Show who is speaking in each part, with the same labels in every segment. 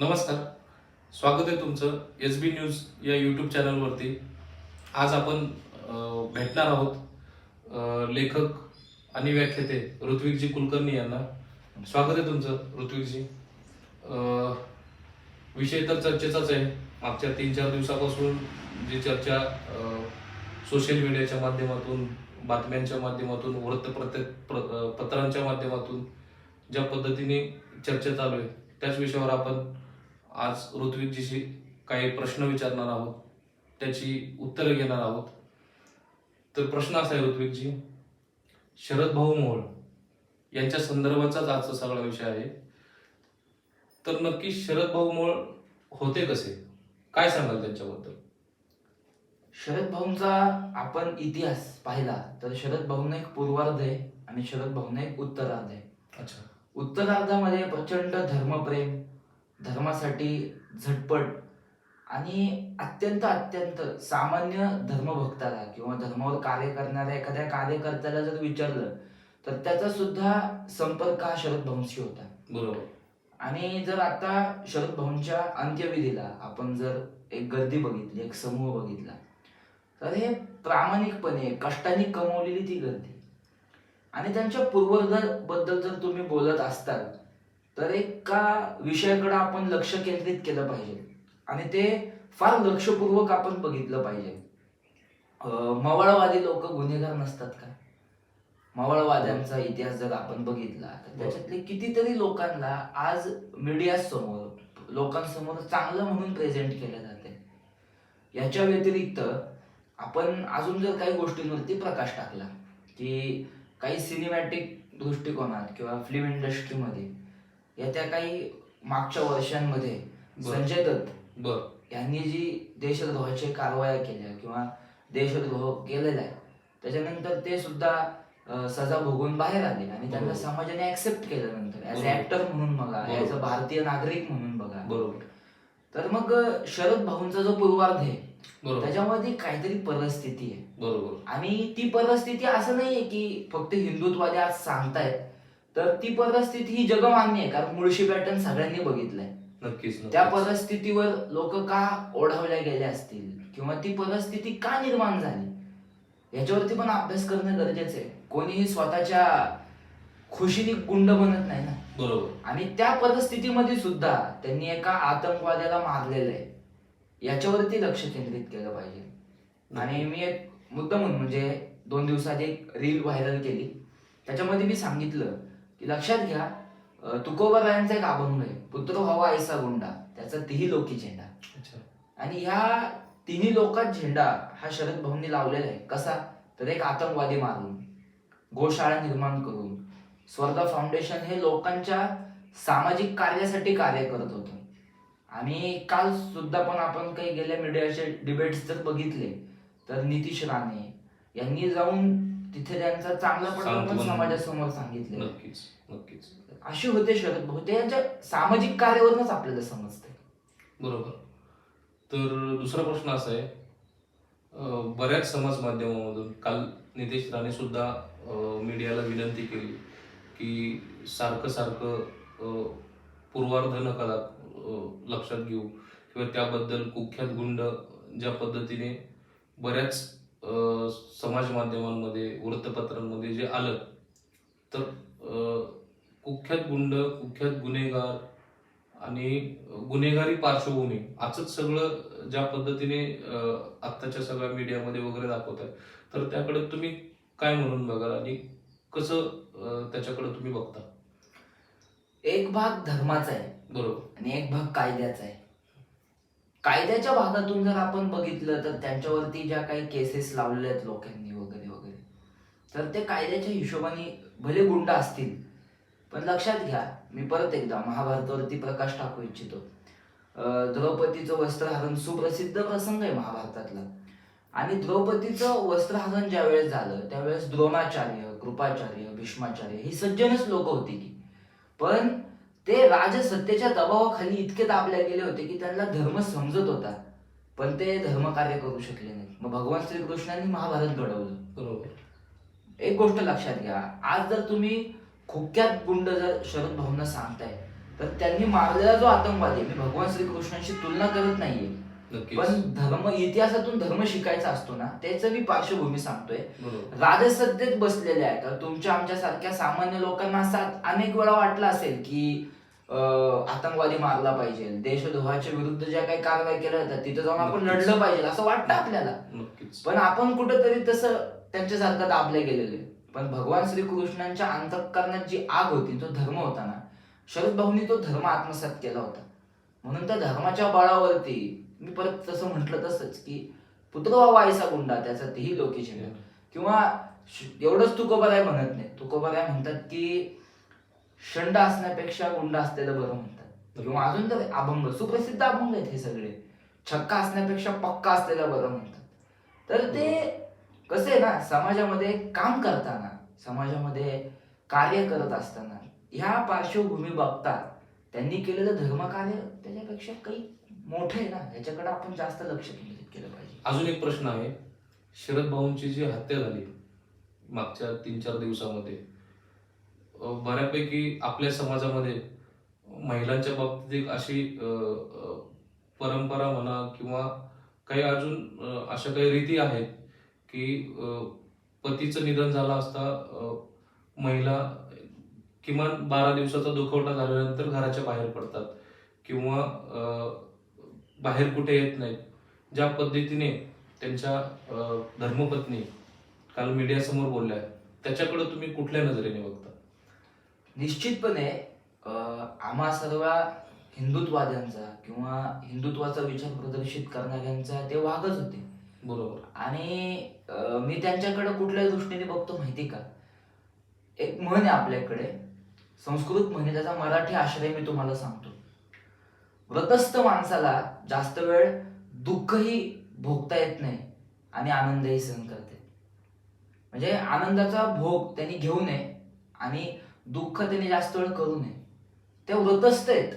Speaker 1: नमस्कार. स्वागत आहे तुमचं एस बी न्यूज या यूट्यूब चॅनलवरती आज आपण भेटणार आहोत लेखक आणि व्याख्याते ऋत्विकजी कुलकर्णी यांना. स्वागत आहे तुमचं ऋत्विकजी. विषय तर चर्चेचाच आहे. मागच्या तीन चार दिवसापासून जी चर्चा सोशल मीडियाच्या माध्यमातून बातम्यांच्या माध्यमातून वृत्तपत्र पत्रांच्या माध्यमातून ज्या पद्धतीने चर्चा चालू आहे त्याच विषयावर आपण आज ऋत्विकजीशी काही प्रश्न विचारणार आहोत त्याची उत्तरं घेणार आहोत. तर प्रश्न असा आहे ऋत्विकजी शरद भाऊ मोहोळ यांच्या संदर्भाचाच आजचा सगळा विषय आहे. तर नक्की शरद भाऊ मोहोळ होते कसे? काय सांगाल त्यांच्याबद्दल?
Speaker 2: शरद भाऊंचा आपण इतिहास पाहिला तर शरद भाऊंना एक पूर्वार्ध आहे आणि शरद भाऊंना एक उत्तरार्ध आहे.
Speaker 1: अच्छा.
Speaker 2: उत्तरार्धामध्ये प्रचंड धर्मप्रेम धर्मासाठी झटपट आणि अत्यंत अत्यंत सामान्य धर्मभक्ताला किंवा धर्मावर कार्य करणाऱ्या एखाद्या कार्यकर्त्याला जर विचारलं तर त्याचा सुद्धा संपर्क हा शरद भाऊंशी होता.
Speaker 1: बरोबर.
Speaker 2: आणि जर आता शरद भाऊंच्या अंत्यविधीला आपण जर एक गर्दी बघितली एक समूह बघितला तर हे प्रामाणिकपणे कष्टाने कमवलेली ती गर्दी. आणि त्यांच्या पूर्वजाबद्दल जर तुम्ही बोलत असताल तर एका विषयाकडे आपण लक्ष केंद्रित केलं पाहिजे. आणि ते फार लक्षपूर्वक आपण बघितलं पाहिजे. मवाळवादी लोक गुन्हेगार नसतात का? मवाळवाद्यांचा इतिहास जर आपण बघितला तर त्याच्यातले कितीतरी लोकांना आज मीडिया समोर लोकांसमोर चांगलं म्हणून प्रेझेंट केलं जाते याच्या व्यतिरिक्त आपण अजून जर काही गोष्टींवरती प्रकाश टाकला की काही सिनेमॅटिक दृष्टिकोनात किंवा फिल्म इंडस्ट्रीमध्ये येत्या काही मागच्या वर्षांमध्ये
Speaker 1: बरं.
Speaker 2: संजय दत्त
Speaker 1: बर
Speaker 2: यांनी जी देशद्रोहाच्या कारवाया केल्या किंवा देशद्रोह केलेला आहे त्याच्यानंतर ते सुद्धा अं, सजा भोगून बाहेर आले आणि त्यांना
Speaker 1: बरोबर.
Speaker 2: समाजाने ऍक्सेप्ट केलं नंतर ऍज
Speaker 1: बरोबर.
Speaker 2: ऍक्टर म्हणून बघा ऍज अ. भारतीय नागरिक म्हणून बघा
Speaker 1: बरोबर
Speaker 2: तर मग अं, शरद भाऊंचा जो पूर्वार्ध आहे
Speaker 1: बरोबर
Speaker 2: त्याच्यामध्ये काहीतरी परिस्थिती आहे
Speaker 1: बरोबर
Speaker 2: आणि ती परिस्थिती असं नाहीये की फक्त हिंदुत्वादी आज सांगतायत तर ती परिस्थिती ही जगमान्य आहे कारण मुळशी पॅटर्न सगळ्यांनी बघितलंय.
Speaker 1: नक्कीच
Speaker 2: त्या. परिस्थितीवर लोक का ओढावल्या गेले असतील? किंवा ती परिस्थिती का निर्माण झाली? याच्यावरती पण अभ्यास करणं गरजेचं आहे. कोणीही स्वतःच्या खुशीने गुंड बनत नाही ना.
Speaker 1: बरोबर.
Speaker 2: आणि त्या परिस्थितीमध्ये सुद्धा त्यांनी एका आतंकवाद्याला मारलेलं आहे. याच्यावरती लक्ष केंद्रित केलं पाहिजे. आणि मी एक मुद्दा म्हणून म्हणजे दोन दिवसात एक रील व्हायरल केली. त्याच्यामध्ये मी सांगितलं की लक्षात घ्या तुकोबारायांचा एक अभंग आहे. पुत्र हवा ऐसा गुंडा. त्याचा तिही लोकी झेंडा. आणि ह्या तिन्ही लोकात झेंडा हा शरद भाऊंनी लावलेला आहे. कसा? तर एक आतंकवादी मारून गोशाळा निर्माण करून स्वर्धा फाउंडेशन हे लोकांच्या सामाजिक कार्यासाठी कार्य करत होतं. आणि काल सुद्धा पण आपण काही गेल्या मीडियाचे डिबेट्स जर बघितले तर नितीश राणे यांनी जाऊन तिथे त्यांचा चांगला पण. समाजासमोर सांगितले
Speaker 1: नक्कीच नक्कीच.
Speaker 2: असे होते शरद भाऊ ते यांच्या सामाजिक कार्यावरूनच आपल्याला समजते
Speaker 1: बरोबर. तर दुसरा प्रश्न असा आहे बऱ्याच समाज माध्यमामधून काल नितेश राणे सुद्धा मीडियाला विनंती केली की सारखं सारखं पूर्वार्ध नका दाख- अं, लक्षात घेऊ किंवा त्याबद्दल कुख्यात गुंड ज्या पद्धतीने बऱ्याच समाज माध्यमांमध्ये वृत्तपत्रांमध्ये जे आलं तर कुख्यात गुंड कुख्यात गुन्हेगार आणि गुन्हेगारी पार्श्वभूमी असंच सगळं ज्या पद्धतीने आत्ताच्या सगळ्या मीडियामध्ये वगैरे दाखवत आहे तर त्याकडे तुम्ही काय म्हणून बघाल आणि कसं त्याच्याकडे तुम्ही बघता?
Speaker 2: एक भाग धर्माचा आहे.
Speaker 1: बरोबर.
Speaker 2: आणि एक भाग कायद्याचा आहे. कायद्याच्या भागातून जर आपण बघितलं तर त्यांच्यावरती ज्या काही केसेस लावलेल्या आहेत लोकांनी वगैरे वगैरे तर ते कायद्याच्या हिशोबाने भले गुंड असतील पण लक्षात घ्या. मी परत एकदा महाभारतावरती प्रकाश टाकू इच्छितो. द्रौपदीचं वस्त्रहरण सुप्रसिद्ध प्रसंग आहे महाभारतातला. आणि द्रौपदीचं वस्त्रहरण ज्या वेळेस झालं त्यावेळेस द्रोणाचार्य कृपाचार्य भीष्माचार्य ही सज्जनच लोक होती की पण ते राजसत्तेच्या दबावाखाली इतके दाबले गेले होते की त्यांना धर्म समजत होता. पण ते धर्मकार्य करू शकले नाही. मग भगवान श्रीकृष्णांनी महाभारत घडवलं.
Speaker 1: बरोबर.
Speaker 2: एक गोष्ट लक्षात घ्या. आज जर तुम्ही खुक्यात गुंड जर शरद भाऊंना सांगताय तर त्यांनी मारलेला जो आतंकवादी आहे, मी भगवान श्रीकृष्णांशी तुलना करत नाहीये. पण धर्म इतिहासातून धर्म शिकायचा असतो ना त्याचं मी पार्श्वभूमी सांगतोय. राजसत्तेत बसलेले आहेत तर तुमच्या आमच्या सारख्या सामान्य लोकांना असा अनेक वेळा वाटलं असेल की आतंकवादी मारला पाहिजे. देशद्रोहाच्या विरुद्ध ज्या काही कारवाई केल्या जातात तिथं जाऊन आपण. लढलं पाहिजे असं वाटतं आपल्याला. पण आपण कुठंतरी तसं त्यांच्यासारखं दाबले गेलेले पण भगवान श्रीकृष्णांच्या अंतःकरणात जी आग होती तो धर्म होता ना शरद भाऊनी तो धर्म आत्मसात केला होता. म्हणून त्या धर्माच्या बळावरती मी परत तसं म्हटलं तसंच की पुत्र आयसा गुंडा त्याचा तेही लोकी चिन्ह. किंवा एवढंच तुकोबाराय म्हणत नाही. तुकोबाराय म्हणतात की शंड असण्यापेक्षा गुंड असलेलं बरं म्हणतात. किंवा अजून तर अभंग सुप्रसिद्ध अभंग आहेत हे सगळे. छक्का असण्यापेक्षा पक्का असलेलं बरं म्हणतात. तर ते कसं आहे ना समाजामध्ये काम करताना समाजामध्ये कार्य करत असताना ह्या पार्श्वभूमी बघता त्यांनी केलेलं धर्मकार्य त्याच्यापेक्षा काही मोठं आहे ना याच्याकडे आपण जास्त लक्ष केंद्रित केलं पाहिजे.
Speaker 1: अजून एक प्रश्न आहे. शरद भाऊंची जी हत्या झाली मागच्या तीन चार दिवसामध्ये बऱ्यापैकी आपल्या समाजामध्ये महिलांच्या बाबतीत एक अशी परंपरा म्हणा किंवा काही अजून अशा काही रीती आहेत की पतीचं निधन झालं असता महिला किमान बारा दिवसाचा दुखवटा झाल्यानंतर घराच्या बाहेर पडतात किंवा बाहेर कुठे येत नाहीत. ज्या पद्धतीने त्यांच्या धर्मपत्नी काल मीडियासमोर बोलल्या त्याच्याकडे तुम्ही कुठल्या नजरेने बघता?
Speaker 2: निश्चितपणे आम्हा सर्व हिंदुत्ववाद्यांचा किंवा हिंदुत्वाचा विचार प्रदर्शित करणाऱ्यांचा ते वागच होते.
Speaker 1: बरोबर.
Speaker 2: आणि मी त्यांच्याकडे कुठल्या दृष्टीने बघतो माहिती का? एक म्हण आहे आपल्याकडे संस्कृत म्हणे त्याचा मराठी आश्रय मी तुम्हाला सांगतो. व्रतस्थ माणसाला जास्त वेळ दुःखही भोगता येत नाही आणि आनंदही सहन करते. म्हणजे आनंदाचा भोग त्यांनी घेऊ नये आणि दुःख त्यांनी जास्त वेळ करू नये. ते व्रतस्थ आहेत.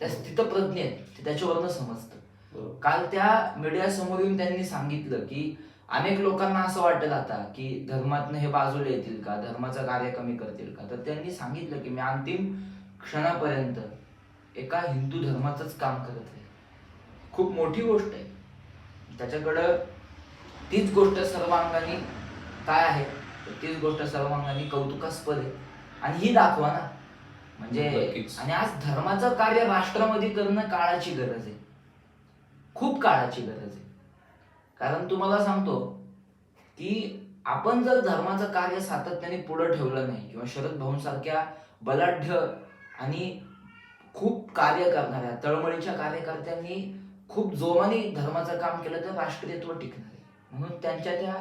Speaker 2: त्या स्थितप्रज्ञ आहेत. ते त्याच्यावरनं समजतं. काल त्या मीडिया समोर येऊन त्यांनी सांगितलं की अनेक लोकांना असं वाटत आता की धर्मातनं हे बाजूला येतील का? धर्माचं कार्य कमी करतील का? तर त्यांनी सांगितलं की मी अंतिम क्षणापर्यंत एका हिंदू धर्माचंच काम करत आहे खूप मोठी गोष्ट आहे. त्याच्याकडं तीच गोष्ट सर्वांगाने काय आहे? तीच गोष्ट सर्वांगाने कौतुकास्पद आहे. आणि ही दाखवा ना. म्हणजे
Speaker 1: नक्कीच.
Speaker 2: आणि आज धर्माचं कार्य राष्ट्रामध्ये करणं काळाची गरज आहे. खूप काळाची गरज आहे. कारण तुम्हाला सांगतो की आपण जर धर्माचं कार्य सातत्याने पुढे ठेवलं नाही किंवा शरद भाऊंसारख्या बलाढ्य आणि खूप कार्य करणाऱ्या तळमळीच्या कार्यकर्त्यांनी खूप जोमाने धर्माचं काम केलं तर राष्ट्रीयत्व टिकणार आहे. म्हणून त्यांच्या त्या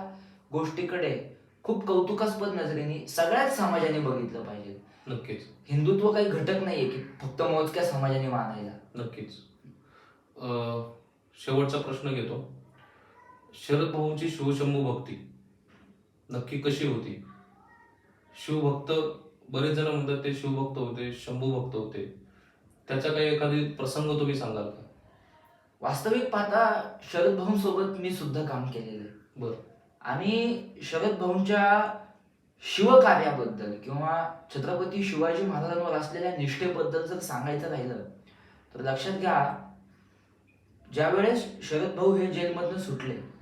Speaker 2: गोष्टीकडे खूप कौतुकास्पद नजरेने सगळ्याच समाजाने बघितलं पाहिजे.
Speaker 1: नक्कीच.
Speaker 2: हिंदुत्व काही घटक नाहीये की फक्त मोजक्या समाजाने मानायला
Speaker 1: नक्कीच. अं, शेवटचा प्रश्न घेतो. शरद भाऊंची शिवशंभू भक्ती नक्की कशी होती? शिवभक्त बरेच जण म्हणतात ते शिवभक्त होते शंभू भक्त होते. त्याचा काही एखादी प्रसंग तुम्ही सांगाल का?
Speaker 2: वास्तविक पाहता शरद भाऊंसोबत मी सुद्धा काम केलेलं आहे.
Speaker 1: बर.
Speaker 2: आणि शरद भाऊंच्या शिवकार्याबद्दल किंवा छत्रपती शिवाजी महाराजांवर असलेल्या निष्ठेबद्दल जर सांगायचं राहिलं तर लक्षात घ्या ज्यावेळेस शरद भाऊ हे जेलमधनं सुटले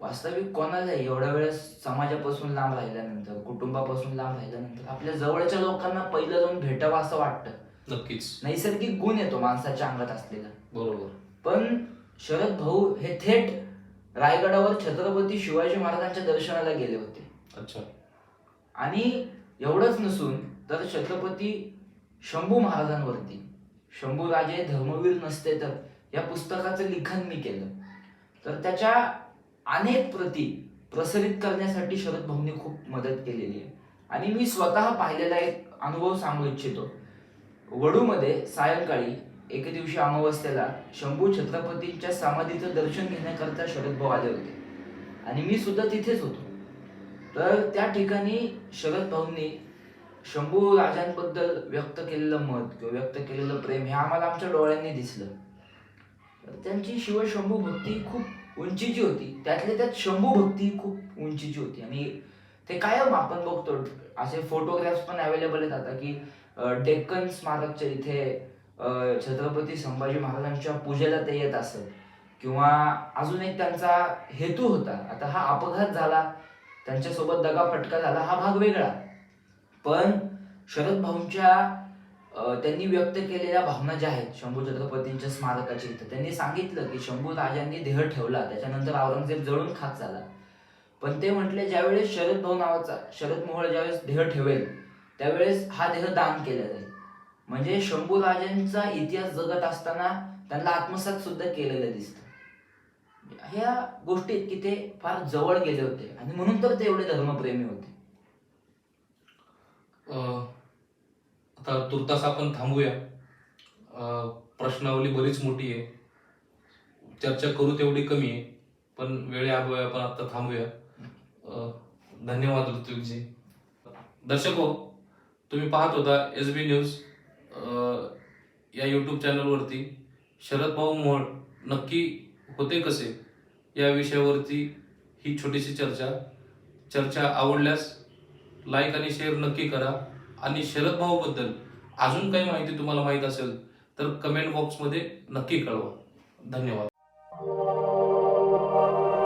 Speaker 2: वास्तविक कोणालाही एवढ्या वेळेस समाजापासून लांब राहिल्यानंतर कुटुंबापासून लांब राहिल्यानंतर आपल्या जवळच्या लोकांना पहिलं जाऊन भेटावं असं वाटतं.
Speaker 1: नक्कीच.
Speaker 2: नैसर्गिक गुण येतो माणसाच्या अंगात असलेला.
Speaker 1: बरोबर.
Speaker 2: पण शरद भाऊ हे थेट रायगडावर छत्रपती शिवाजी महाराजांच्या दर्शनाला गेले होते.
Speaker 1: अच्छा.
Speaker 2: आणि एवढंच नसून तर छत्रपती शंभू महाराजांवरती शंभू राजे धर्मवीर नसते तर या पुस्तकाचं लिखाण मी केलं. तर त्याच्या अनेक प्रती प्रसारित करण्यासाठी शरद भाऊंनी खूप मदत केलेली आहे. आणि मी स्वतः पाहिलेला एक अनुभव सांगू इच्छितो. वडूमध्ये सायंकाळी एके दिवशी अमावस्येला शंभू छत्रपतींच्या समाधीचं दर्शन घेण्याकरता शरद भाऊ आले होते. आणि मी सुद्धा तिथेच होतो. तर त्या ठिकाणी शरद भाऊंनी शंभू राजांबद्दल व्यक्त केलेलं मत किंवा व्यक्त केलेलं प्रेम हे आम्हाला आमच्या डोळ्यांनी दिसलं. तर त्यांची शिवशंभू भक्ती खूप उंचीची होती. त्यातल्या त्यात शंभू भक्ती खूप उंचीची होती. आणि ते कायम आपण बघतो. असे फोटोग्राफ्स पण अवेलेबल आहेत आता की डेक्कन स्मारकच्या इथे छत्रपती संभाजी महाराजांच्या पूजेला ते येत असत किंवा अजून एक त्यांचा हेतू होता. आता हा अपघात झाला त्यांच्यासोबत दगा फटका झाला हा भाग वेगळा. पण शरद भाऊंच्या त्यांनी व्यक्त केलेल्या भावना ज्या आहेत शंभू छत्रपतींच्या स्मारकाच्या इथं त्यांनी सांगितलं की शंभू राजांनी देह ठेवला त्याच्यानंतर औरंगजेब जळून खात झाला. पण ते म्हटले ज्यावेळेस शरद भाऊ नावाचा शरद मोहळ ज्यावेळेस देह ठेवेल त्यावेळेस हा देह दान केला जाईल. म्हणजे शंभू राजांचा इतिहास जगत असताना त्यांना आत्मसात सुद्धा केलेलं दिसतं. ह्या गोष्टी की ते फार जवळ गेले होते. आणि म्हणून तर ते एवढे धर्मप्रेमी होते.
Speaker 1: अं, आता तुर्तास आपण थांबूया. अं, प्रश्नावली बरीच मोठी आहे. चर्चा करू तेवढी कमी आहे पण वेळेअभावी आपण आता थांबूया. अं, धन्यवाद ऋत्विकजी. दर्शक हो तुम्ही पाहत होता एस बी न्यूज या यूट्यूब चॅनलवरती शरद भाऊ मोहोळ नक्की होते कसे? या विषयावरती ही छोटीशी चर्चा. चर्चा आवडल्यास लाईक आणि शेअर नक्की करा. आणि शरद भाऊबद्दल अजून काही माहिती तुम्हाला माहीत असेल तर कमेंट बॉक्समध्ये नक्की कळवा. धन्यवाद.